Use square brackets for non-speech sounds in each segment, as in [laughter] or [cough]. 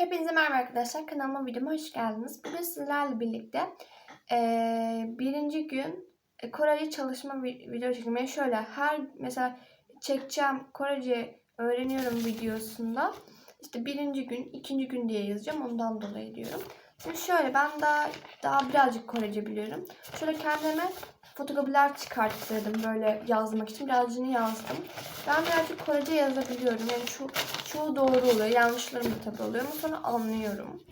Hepinize merhaba arkadaşlar. Kanalıma videoma hoş geldiniz. Bugün sizlerle birlikte eee, birinci gün e, Korece çalışma vi- video çekmeye şöyle her mesela çekeceğim Korece öğreniyorum videosunda işte birinci gün, ikinci gün diye yazacağım. Ondan dolayı diyorum. Şimdi şöyle ben daha daha birazcık Korece biliyorum. Şöyle kendime fotoğraflar çıkarttırdım böyle yazmak için. Birazcık yazdım. Ben birazcık Korece yazabiliyorum. Yani şu çoğu doğru oluyor. Yanlışlarım da tabii oluyor ama sonra anlıyorum.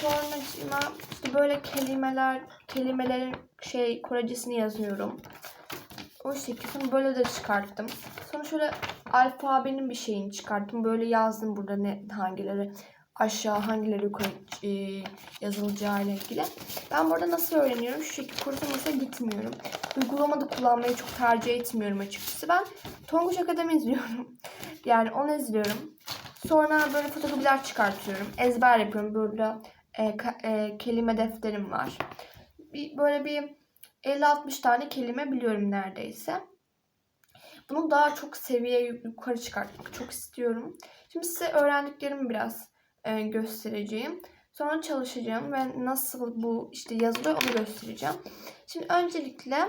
Sonra işte böyle kelimeler, kelimelerin şey Korecesini yazıyorum. O şekilde böyle de çıkarttım. Sonra şöyle alfabenin bir şeyini çıkarttım. Böyle yazdım burada ne hangileri aşağı hangileri yukarı e, yazılacağı ile ilgili. Ben burada nasıl öğreniyorum? Şu şekilde kursa gitmiyorum. Uygulamada kullanmayı çok tercih etmiyorum açıkçası. Ben Tonguç Akademi izliyorum. [laughs] Yani onu izliyorum. Sonra böyle fotoğraflar çıkartıyorum. Ezber yapıyorum. Böyle e, e, kelime defterim var. Bir, böyle bir 50-60 tane kelime biliyorum neredeyse. Bunu daha çok seviye yukarı çıkartmak çok istiyorum. Şimdi size öğrendiklerimi biraz e, göstereceğim. Sonra çalışacağım ve nasıl bu işte yazılıyor onu göstereceğim. Şimdi öncelikle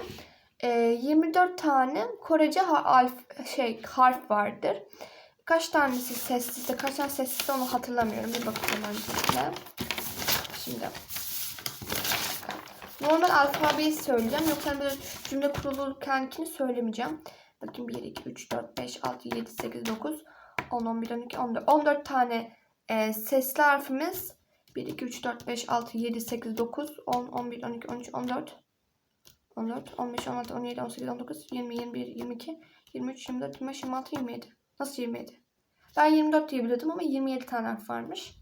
e, 24 tane Korece ha- alf, şey harf vardır. Kaç tanesi sessizde, kaç tane sessizde onu hatırlamıyorum. Bir bakıyorum öncelikle. Şimdi. Normal alfabeyi söyleyeceğim. Yoksa böyle cümle kurulurkenkini söylemeyeceğim. Bakayım 1, 2, 3, 4, 5, 6, 7, 8, 9, 10, 11, 12, 14. 14 tane e, sesli harfimiz. 1, 2, 3, 4, 5, 6, 7, 8, 9, 10, 11, 12, 13, 14. 14, 15, 16, 17, 18, 19, 20, 21, 22, 23, 24, 25, 26, 27. Nasıl 27? Ben 24 diye biliyordum ama 27 tane harf varmış.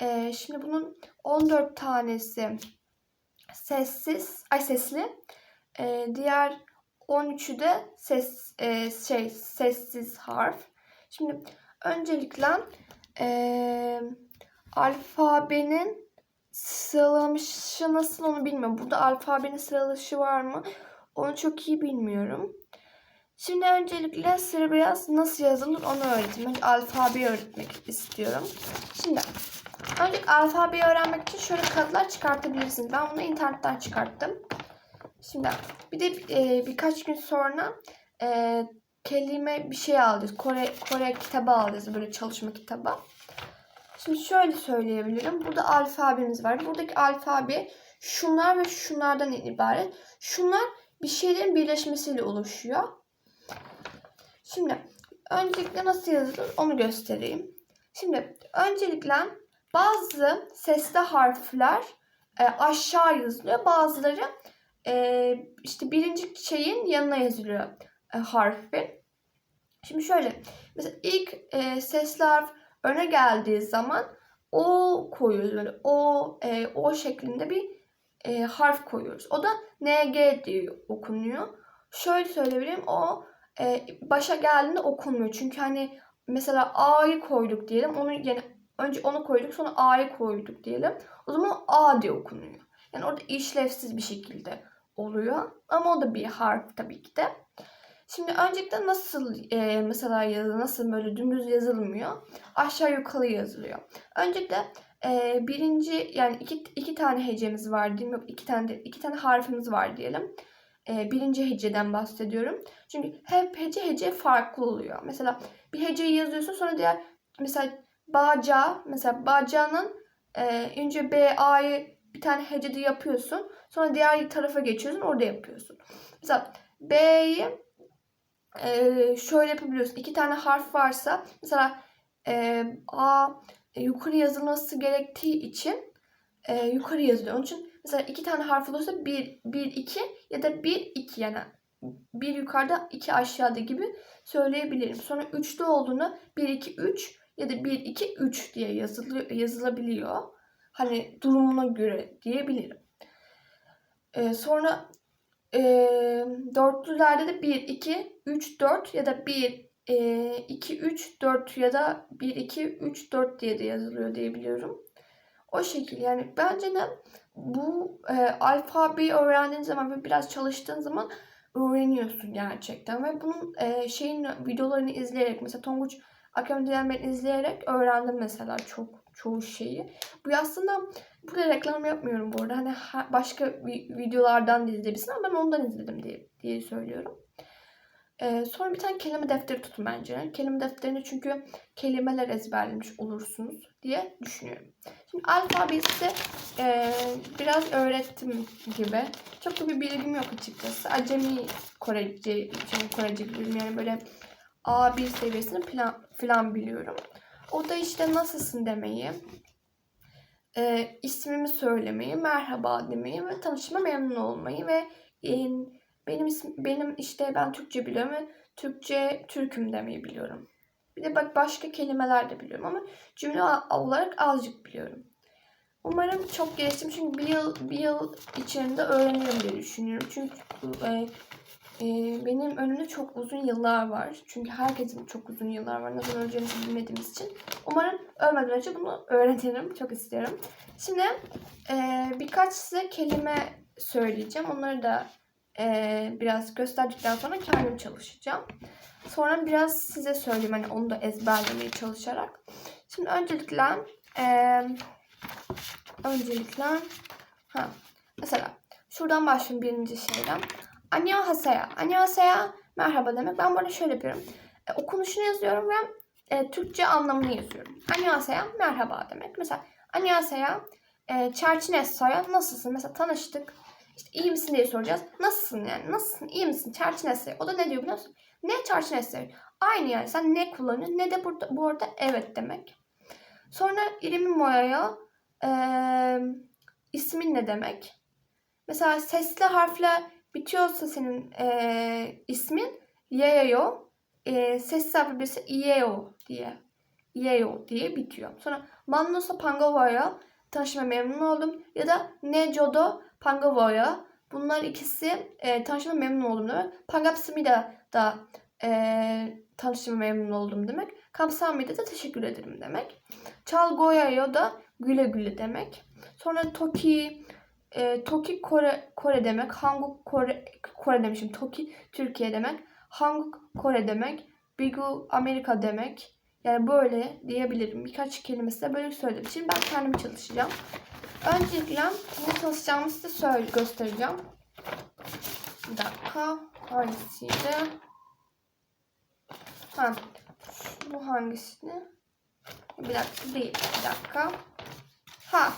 Ee, şimdi bunun 14 tanesi sessiz, ay sesli. Ee, diğer 13'ü de ses e, şey sessiz harf. Şimdi öncelikle e, alfabenin sıralamışı nasıl onu bilmiyorum. Burada alfabenin sıralışı var mı? Onu çok iyi bilmiyorum. Şimdi öncelikle sıra biraz nasıl yazılır onu. Önce alfabeyi öğretmek istiyorum. Şimdi önce alfabeyi öğrenmek için şöyle kağıtlar çıkartabilirsiniz. Ben bunu internetten çıkarttım. Şimdi bir de e, birkaç gün sonra e, kelime bir şey alacağız. Kore, Kore kitabı alacağız. Böyle çalışma kitabı. Şimdi şöyle söyleyebilirim. Burada alfabemiz var. Buradaki alfabe şunlar ve şunlardan ibaret. Şunlar bir şeylerin birleşmesiyle oluşuyor. Şimdi öncelikle nasıl yazılır onu göstereyim. Şimdi öncelikle bazı sesli harfler e, aşağı yazılıyor. Bazıları e, işte birinci şeyin yanına yazılıyor e, harfin. Şimdi şöyle mesela ilk e, sesli harf öne geldiği zaman o koyuyoruz böyle o e, o şeklinde bir e, harf koyuyoruz. O da NG diye okunuyor. Şöyle söyleyebilirim o e, başa geldiğinde okunmuyor. Çünkü hani mesela A'yı koyduk diyelim. Onu yani önce onu koyduk sonra A'yı koyduk diyelim. O zaman A diye okunuyor. Yani orada işlevsiz bir şekilde oluyor. Ama o da bir harf tabii ki de. Şimdi öncelikle nasıl e, mesela yazı nasıl böyle dümdüz yazılmıyor. Aşağı yukarı yazılıyor. Öncelikle e, birinci yani iki, iki tane hecemiz var mi? Yok iki tane iki tane harfimiz var diyelim. E, birinci heceden bahsediyorum. Çünkü hep hece hece farklı oluyor. Mesela bir heceyi yazıyorsun sonra diğer mesela baca mesela bacanın e, önce B A'yı bir tane hecede yapıyorsun. Sonra diğer tarafa geçiyorsun orada yapıyorsun. Mesela B'yi e, şöyle yapabiliyorsun. İki tane harf varsa mesela e, A yukarı yazılması gerektiği için e, yukarı yazılıyor. Onun için mesela iki tane harf olursa 1, 1, 2 ya da 1, 2 yani bir yukarıda iki aşağıda gibi söyleyebilirim. Sonra 3'te olduğunda 1, 2, 3 ya da 1, 2, 3 diye yazılıyor, yazılabiliyor. Hani durumuna göre diyebilirim. Ee, sonra e, dörtlülerde de 1, 2, 3, 4 ya da 1, e, 2, 3, 4 ya da 1, 2, 3, 4 diye de yazılıyor diyebiliyorum. O şekil yani bence de bu e, alfabeyi öğrendiğin zaman ve biraz çalıştığın zaman öğreniyorsun gerçekten ve bunun e, şeyin videolarını izleyerek mesela Tonguç Akademiden ben izleyerek öğrendim mesela çok çoğu şeyi. Bu aslında burada reklam yapmıyorum bu arada. Hani ha- başka vi- videolardan da izleyebilirsin ama ben ondan izledim diye, diye söylüyorum. Ee, sonra bir tane kelime defteri tutun bence. Kelime defterinde çünkü kelimeler ezberlemiş olursunuz diye düşünüyorum. Şimdi alfabeyi size e, biraz öğrettim gibi. Çok da bir bilgim yok açıkçası. Acemi Korece, için Korece biliyorum. Yani böyle A1 seviyesini falan, falan biliyorum. O da işte nasılsın demeyi, e, ismimi söylemeyi, merhaba demeyi ve tanışma memnun olmayı ve e, benim ism, benim işte ben Türkçe biliyorum ve Türkçe Türküm demeyi biliyorum. Bir de bak başka kelimeler de biliyorum ama cümle olarak azıcık biliyorum. Umarım çok geliştim çünkü bir yıl bir yıl içinde öğrenirim diye düşünüyorum. Çünkü e, e, benim önümde çok uzun yıllar var. Çünkü herkesin çok uzun yıllar var. Nasıl öleceğimizi bilmediğimiz için. Umarım ölmeden önce bunu öğrenirim. Çok istiyorum. Şimdi e, birkaç size kelime söyleyeceğim. Onları da e, biraz gösterdikten sonra kendim çalışacağım. Sonra biraz size söyleyeyim hani onu da ezberlemeye çalışarak. Şimdi öncelikle e, öncelikle ha mesela şuradan başlayayım birinci şeyden. Annyeonghaseyo. Annyeonghaseyo merhaba demek. Ben burada şöyle yapıyorum. E, okunuşunu yazıyorum ve e, Türkçe anlamını yazıyorum. Annyeonghaseyo merhaba demek. Mesela annyeonghaseyo e, çerçinesoya nasılsın? Mesela tanıştık. İşte iyi misin diye soracağız. Nasılsın yani? Nasılsın? İyi misin? Çerçinesoya. O da ne diyor biliyor musun? Ne çerçinesoya? Aynı yani. Sen ne kullanıyorsun? Ne de burada, bu arada evet demek. Sonra irimi moyaya e, ismin ne demek? Mesela sesli harfle bitiyorsa senin e, ismin Yeo, e, harfle birisi Ieo diye Ieo diye bitiyor. Sonra Mannosa Pangavoya tanışma memnun oldum. Ya da Nejodo Pangavoya bunlar ikisi e, tanışma memnun oldum demek. Pangapsimida da e, tanışma memnun oldum demek. Kamsahamnida da teşekkür ederim demek. Çalgoyayo da güle güle demek. Sonra Toki e, Toki Kore Kore demek. Hanguk Kore Kore demişim. Toki Türkiye demek. Hanguk Kore demek. Bigu Amerika demek. Yani böyle diyebilirim. Birkaç kelimesi de böyle söyledim. Şimdi ben kendim çalışacağım. Öncelikle ne çalışacağımı size söyle, göstereceğim. Bir dakika. Hangisiydi? Ha. Bu hangisini? Bir dakika değil. Bir dakika. Ha.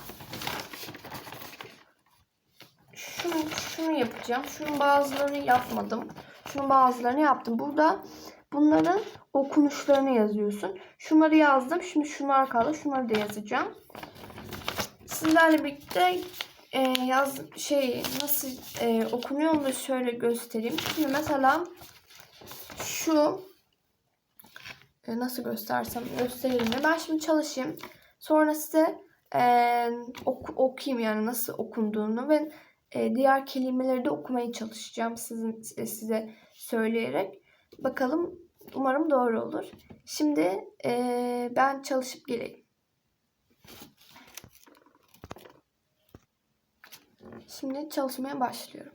Şunu, şunu yapacağım. Şunun bazılarını yapmadım. Şunun bazılarını yaptım. Burada bunların okunuşlarını yazıyorsun. Şunları yazdım. Şimdi şunlar kaldı. Şunları da yazacağım. Sizlerle birlikte e, yaz şey nasıl e, okunuyor onu da şöyle göstereyim. Şimdi mesela şu e, nasıl göstersem göstereyim mi? Ben şimdi çalışayım. Sonra size e, oku, okuyayım yani nasıl okunduğunu ve e, diğer kelimeleri de okumaya çalışacağım sizin size söyleyerek. Bakalım umarım doğru olur. Şimdi e, ben çalışıp geleyim. Şimdi çalışmaya başlıyorum.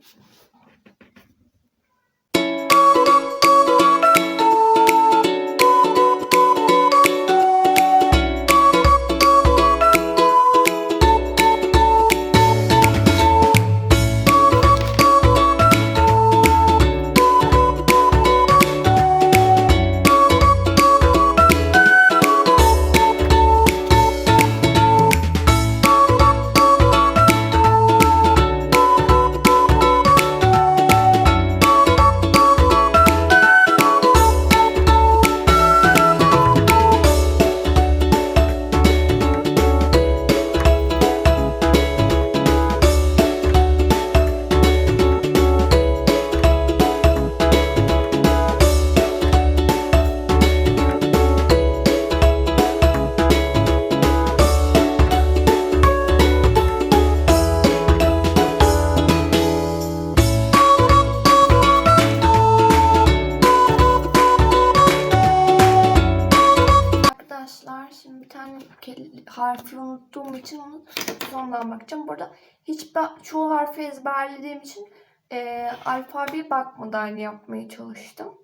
Bakacağım. Burada hiç çoğu harfi ezberlediğim için e, alfabeye bakmadan yapmaya çalıştım.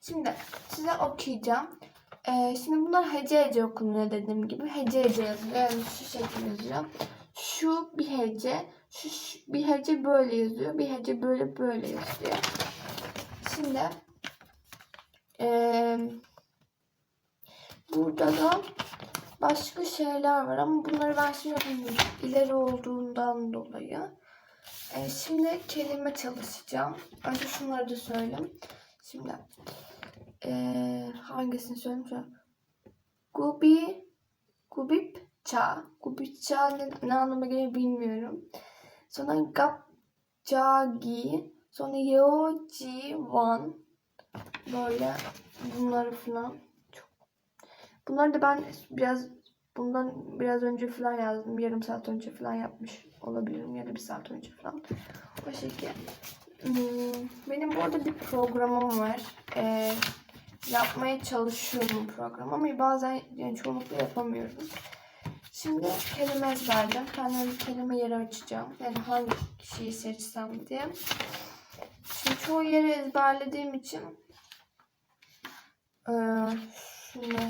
Şimdi size okuyacağım. Ee, şimdi bunlar hece hece okunuyor dediğim gibi. Hece hece yazılıyor. Yani şu şekilde yazıyor. Şu bir hece. Şu, şu bir hece böyle yazıyor. Bir hece böyle böyle yazıyor. Şimdi ee, burada da başka şeyler var ama bunları ben şimdi yapamayacağım. İleri olduğundan dolayı. Ee, şimdi kelime çalışacağım. Önce şunları da söyleyeyim. Şimdi ee, hangisini söyleyeyim? Gubi Gubipça. Gubipça ne, ne anlama gelir bilmiyorum. Sonra Gapcagi. Sonra Yeojiwan. Böyle bunları falan. Çok. Bunları da ben biraz bundan biraz önce falan yazdım. Bir yarım saat önce falan yapmış olabilirim ya da bir saat önce falan. O şekilde. Hmm, Benim bu bir programım var. Ee, yapmaya çalışıyorum program ama bazen yani çoğunlukla yapamıyorum. Şimdi kelime ezberleyeceğim. Kendime bir kelime yeri açacağım. Yani hangi kişiyi seçsem diye. Şimdi çoğu yeri ezberlediğim için eee şimdi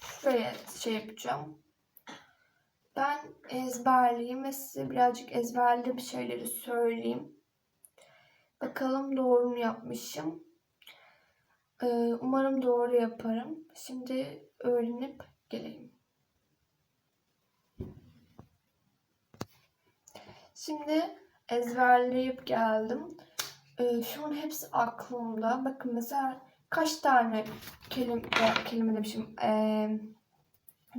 şuraya şey yapacağım. Ben ezberleyeyim ve size birazcık ezberlediğim şeyleri söyleyeyim. Bakalım doğru mu yapmışım. Ee, umarım doğru yaparım. Şimdi öğrenip geleyim. Şimdi ezberleyip geldim. Ee, şu an hepsi aklımda. Bakın mesela kaç tane kelime, kelime demişim. Ee,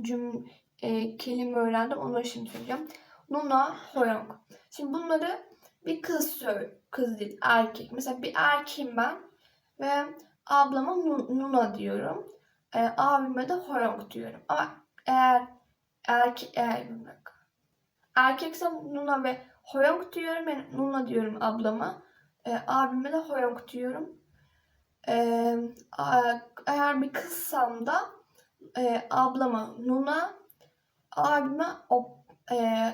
cüm, e, kelime öğrendim. Onları şimdi söyleyeceğim. Nuna, Hoyong. Şimdi bunları bir kız söyle. Kız değil, erkek. Mesela bir erkeğim ben ve ablama Nu- Nuna diyorum. E, abime de Hoyong diyorum. Ama eğer erkek eğer bak, erkeksem Nuna ve Hoyong diyorum. Yani Nuna diyorum ablama. E, abime de Hoyong diyorum. E, eğer bir kızsam da e, ablama Nuna, abime op, e,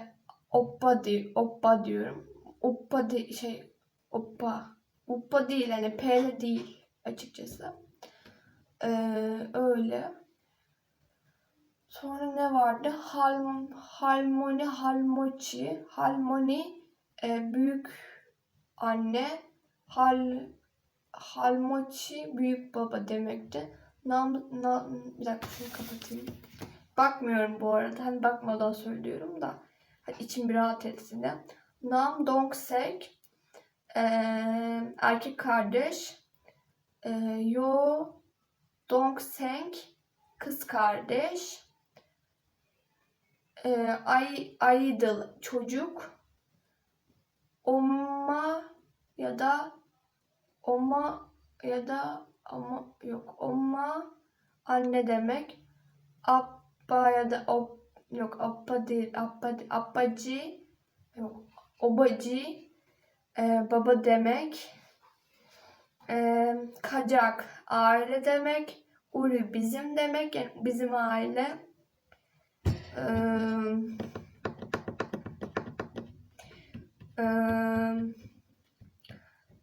Oppa, di, Oppa diyorum. Oppa di, şey Oppa. Oppa değil yani P'li değil açıkçası. Ee, öyle. Sonra ne vardı? Hal, halmoni, halmoçi. Halmoni e, büyük anne. Hal, halmoçi büyük baba demekti. Nam, na, bir dakika şunu kapatayım. Bakmıyorum bu arada. Hani bakmadan söylüyorum da. Hani içim bir rahat etsin de. Nam Dongsek e, erkek kardeş. E, Yo Dongseng kız kardeş. E, Ay Idol çocuk. Oma ya da Oma ya da ama yok Oma anne demek. Abba ya da op, yok Abba değil Abba, Abbacı yok Obacı e, baba demek. E, kacak aile demek. Uri bizim demek. Yani bizim aile. E, e,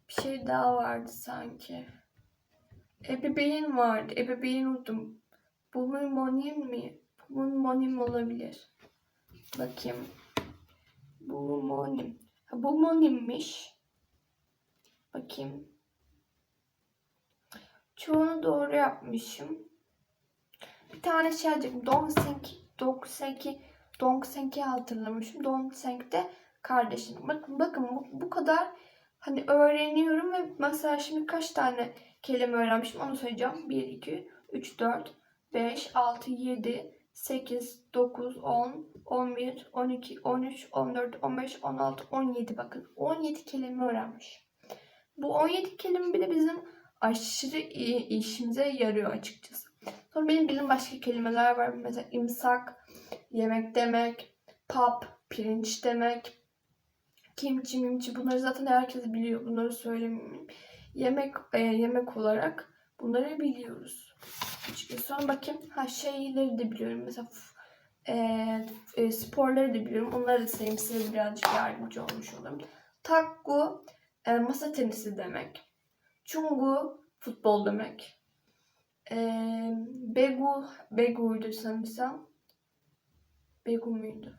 bir şey daha vardı sanki. Ebeveyn vardı. Ebeveyn unuttum. Bunun monim mi? Bunun monim olabilir. Bakayım. Bu monim. Ha, bu monimmiş. Bakayım. Çoğunu doğru yapmışım. Bir tane şey alacaktım. Dongsenki, Dongsenki, Dongsenki hatırlamışım. Dongsenk de kardeşim. Bakın bakın bu, bu kadar hani öğreniyorum ve mesela şimdi kaç tane kelime öğrenmişim onu söyleyeceğim. 1, 2, 3, 4, 5, 6, 7, 8, 9, 10, 11, 12, 13, 14, 15, 16, 17 bakın. 17 kelime öğrenmiş. Bu 17 kelime bile bizim aşırı iyi işimize yarıyor açıkçası. Sonra benim bildiğim başka kelimeler var. Mesela imsak, yemek demek, pap, pirinç demek, kimchi, mimchi bunları zaten herkes biliyor. Bunları söylemeyeyim. Yemek e, yemek olarak bunları biliyoruz. Açıkçası. Sonra bakayım ha şeyleri de biliyorum. Mesela e, e, sporları da biliyorum. Onları da sayayım size birazcık yardımcı olmuş olurum. Takgu e, masa tenisi demek. Chungu futbol demek. Ee, Begu, Begu'ydu sanırsam. Begu muydu?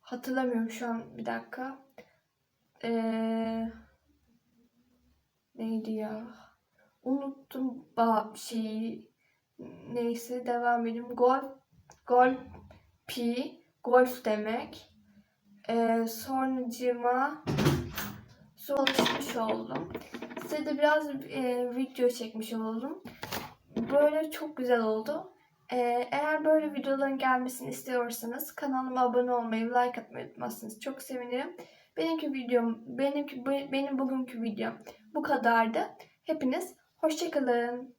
Hatırlamıyorum şu an bir dakika. Ee, neydi ya? Unuttum şeyi. Neyse devam edelim. Golf, golf, pi, golf demek. Ee, sonracıma çalışmış oldum. Size de biraz e, video çekmiş oldum. Böyle çok güzel oldu. Ee, eğer böyle videoların gelmesini istiyorsanız kanalıma abone olmayı, like atmayı unutmazsınız. Çok sevinirim. Benimki videom, benimki benim bugünkü videom bu kadardı. Hepiniz hoşçakalın.